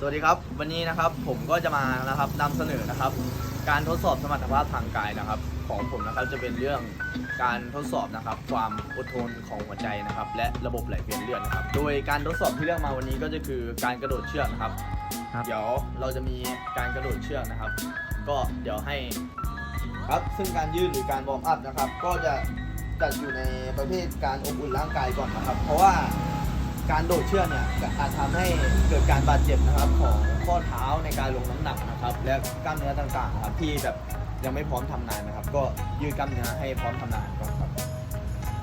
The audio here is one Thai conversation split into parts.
สวัสดีครับ วันนี้นะครับผมก็จะมานะครับนำเสนอนะครับ การทดสอบสมรรถภาพทางกายนะครับ ของผมนะครับจะเป็นเรื่องการทดสอบนะครับ ความอดทนของหัวใจนะครับ และระบบไหลเวียนเลือดนะครับ โดยการทดสอบที่เลือกมาวันนี้ก็จะคือการกระโดดเชือกนะครับ ครับ เดี๋ยวเราจะมีการกระโดดเชือกนะครับ ก็เดี๋ยวให้ครับซึ่งการยืดหรือการวอร์มอัพนะครับ ก็จะจัดอยู่ในประเภทการอบอุ่นร่างกายก่อนนะครับ เพราะว่า การโดดเชือกเนี่ยอาจทำให้เกิดการบาดเจ็บนะครับของข้อเท้าในการลงน้ำหนักนะครับ และกล้ามเนื้อต่างๆครับที่แบบยังไม่พร้อมทำงานนะครับ ก็ยืดกล้ามเนื้อให้พร้อมทำงานก่อนครับ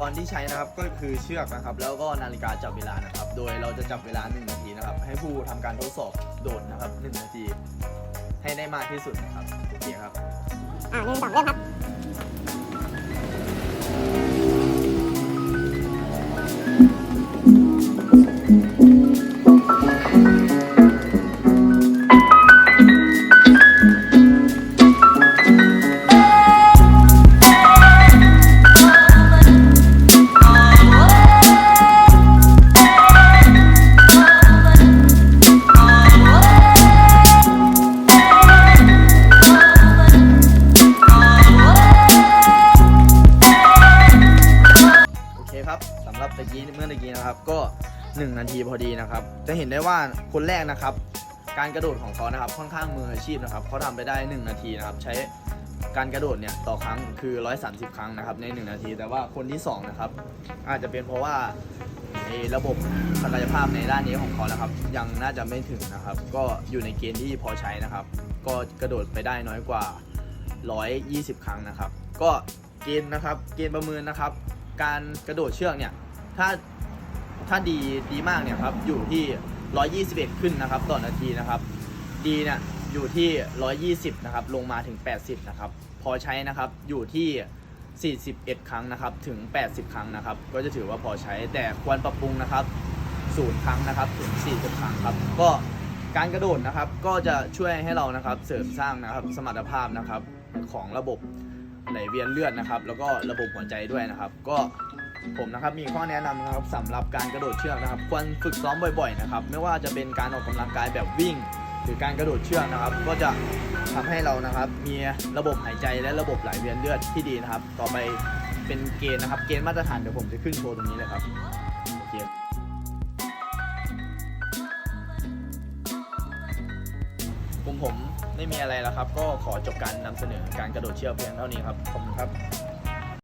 ตอนที่ใช้นะครับก็คือเชือกนะครับ แล้วก็นาฬิกาจับเวลานะครับ โดยเราจะจับเวลา 1 นาทีนะครับ ให้ผู้ทำการทดสอบโดดนะครับ 1 นาที ให้ได้มากที่สุดนะครับโอเคครับอ่าหนึ่งสองเริ่มครับับก็ 1 นาทีพอดีนะครับ จะเห็นได้ว่าคนแรกนะครับ การกระโดดของเขานะครับค่อนข้างมืออาชีพนะครับเขาทำไปได้ 1 นาทีนะครับใช้การกระโดดเนี่ยต่อครั้งคือ 130 ครั้งนะครับใน 1 นาที แต่ว่าคนที่2นะครับอาจจะเป็นเพราะว่าระบบศักยภาพในด้านนี้ของเขานะครับ ยังน่าจะไม่ถึงนะครับ ก็อยู่ในเกณฑ์ที่พอใช้นะครับ ก็กระโดดไปได้น้อยกว่า 120 ครั้งนะครับ ก็เกณฑ์นะครับเกณฑ์ประเมินนะครับ การกระโดดเชือกเนี่ยถ้า ถ้าดีดีมากเนี่ยครับอยู่ที่ 121 ขึ้นนะครับต่อนาทีนะครับ ดีเนี่ยอยู่ที่ 120 นะครับ ลงมาถึง 80 นะครับ พอใช้นะครับอยู่ที่ 41 ครั้งนะครับ ถึง 80 ครั้งนะครับ ก็จะถือว่าพอใช้แต่ควรปรับปรุงนะครับศูนย์ครั้งนะครับ ถึง 40 ครั้งครับ ก็การกระโดดนะครับ ก็จะช่วยให้เรานะครับเสริมสร้างนะครับสมรรถภาพนะครับของระบบไหลเวียนเลือดนะครับ แล้วก็ระบบหัวใจด้วยนะครับ ก็ ผมนะครับมีข้อแนะนำนะครับสำหรับการกระโดดเชือกนะครับ ควรฝึกซ้อมบ่อยๆนะครับไม่ว่าจะเป็นการออกกำลังกายแบบวิ่ง หรือการกระโดดเชือกนะครับ ก็จะทำให้เรานะครับมีระบบหายใจและระบบไหลเวียนเลือดที่ดีนะครับ ต่อไปเป็นเกณฑ์นะครับ เกณฑ์มาตรฐานเดี๋ยวผมจะขึ้นโชว์ตรงนี้เลยครับโอเคผมผมไม่มีอะไรแล้วครับ ก็ขอจบการนำเสนอการกระโดดเชือกเพียงเท่านี้ครับขอบคุณครับ